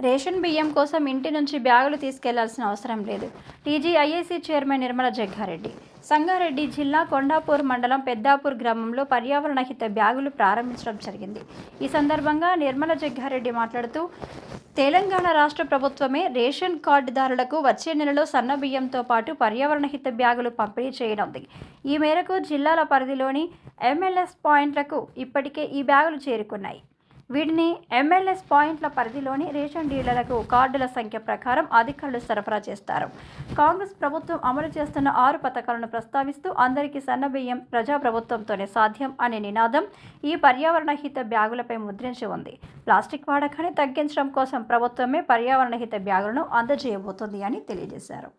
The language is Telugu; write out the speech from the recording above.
రేషన్ బియ్యం కోసం ఇంటి నుంచి బ్యాగులు తీసుకెళ్ళాల్సిన అవసరం లేదు. TGIAC chairman Nirmala Jaggareddy. Sangareddy జిల్లా కొండాపూర్ మండలం పెద్దాపూర్ గ్రామంలో పర్యావరణ హిత బ్యాగులు ప్రారంభించడం జరిగింది. ఈ సందర్భంగా నిర్మల జగ్గారెడ్డి మాట్లాడుతూ తెలంగాణ రాష్ట్ర ప్రభుత్వమే రేషన్ కార్డుదారులకు వచ్చే నెలలో సన్న బియ్యంతో పాటు పర్యావరణ హిత బ్యాగులు పంపిణీ చేయనుంది. ఈ మేరకు జిల్లాల పరిధిలోని ఎంఎల్ఎస్ పాయింట్లకు ఇప్పటికే ఈ బ్యాగులు చేరుకున్నాయి. వీటిని ఎంఎల్ఎస్ పాయింట్ల పరిధిలోని రేషన్ డీలర్లకు కార్డుల సంఖ్య ప్రకారం అధికారులు సరఫరా చేస్తారు. కాంగ్రెస్ ప్రభుత్వం అమలు చేస్తున్న ఆరు పథకాలను ప్రస్తావిస్తూ అందరికీ సన్నబియ్యం ప్రజాప్రభుత్వంతోనే సాధ్యం అనే నినాదం ఈ పర్యావరణ హిత బ్యాగులపై ముద్రించి ఉంది. ప్లాస్టిక్ వాడకాన్ని తగ్గించడం కోసం ప్రభుత్వమే పర్యావరణ హిత బ్యాగులను అందజేయబోతోంది అని తెలియజేశారు.